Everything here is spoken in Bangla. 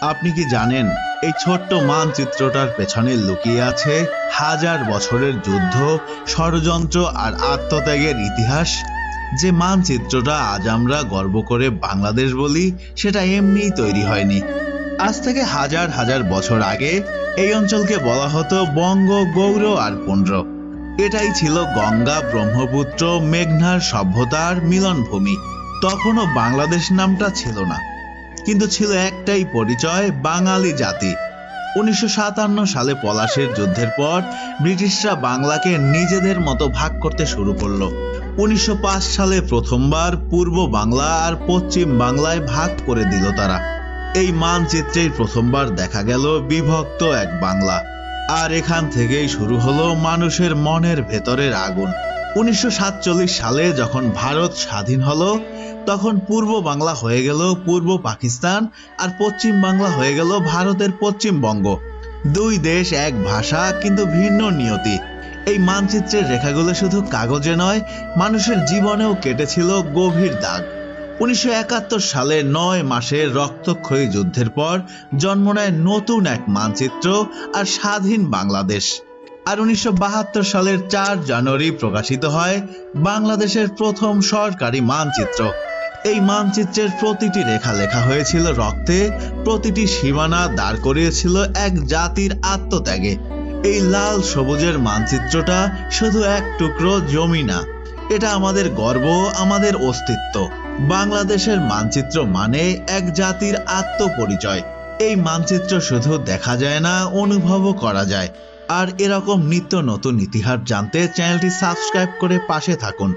আপনি কি জানেন, এই ছোট্ট মানচিত্রটার পেছনে লুকিয়ে আছে হাজার বছরের যুদ্ধ, ষড়যন্ত্র আর আত্মত্যাগের ইতিহাস? যে মানচিত্রটা আজ আমরা গর্ব করে বাংলাদেশ বলি, সেটা এমনিই তৈরি হয়নি। আজ থেকে হাজার হাজার বছর আগে এই অঞ্চলকে বলা হতো বঙ্গ, গৌর আর পুণ্ড্র এটাই ছিল গঙ্গা, ব্রহ্মপুত্র, মেঘনার সভ্যতার মিলনভূমি। তখনও বাংলাদেশ নামটা ছিল না। কিন্তু ছিল একটাই পরিচয়, বাঙালি জাতি। উনিশশো সাতান্ন সালে পলাশের যুদ্ধের পর ব্রিটিশরা বাংলাকে নিজেদের মতো ভাগ করতে শুরু করল। উনিশশো সালে প্রথমবার পূর্ব বাংলা আর পশ্চিম বাংলায় ভাগ করে দিল তারা। এই মানচিত্রেই প্রথমবার দেখা গেল বিভক্ত এক বাংলা। আর এখান থেকেই শুরু হলো মানুষের মনের ভেতরের আগুন। উনিশশো সাতচল্লিশ সালে যখন ভারত স্বাধীন হলো, তখন পূর্ব বাংলা হয়ে গেল পূর্ব পাকিস্তান আর পশ্চিম বাংলা হয়ে গেল ভারতের পশ্চিমবঙ্গ। দুই দেশ এক ভাষা, কিন্তু ভিন্ন নিয়তি। এই মানচিত্রের রেখাগুলো শুধু কাগজে নয়, মানুষের জীবনেও কেটেছিল গভীর দাগ। উনিশশো একাত্তর সালে নয় মাসে রক্তক্ষয়ী যুদ্ধের পর জন্ম নেয় নতুন এক মানচিত্র আর স্বাধীন বাংলাদেশ। আর উনিশশো বাহাত্তর সালের চার জানুয়ারি প্রকাশিত হয় বাংলাদেশের প্রথম সরকারি মানচিত্র। এই মানচিত্রের প্রতিটি রেখা লেখা হয়েছিল রক্তে, প্রতিটি সীমানা দাঁড় করিয়েছিল এক জাতির আত্মত্যাগে। এই লাল সবুজের মানচিত্রটা শুধু এক টুকরো জমি না, এটা আমাদের গর্ব, আমাদের অস্তিত্ব। বাংলাদেশের মানচিত্র মানে এক জাতির আত্মপরিচয়। এই মানচিত্র শুধু দেখা যায় না, অনুভবও করা যায়। আর এরকম নিত্য নতুন ইতিহাস জানতে চ্যানেলটি সাবস্ক্রাইব করে পাশে থাকুন।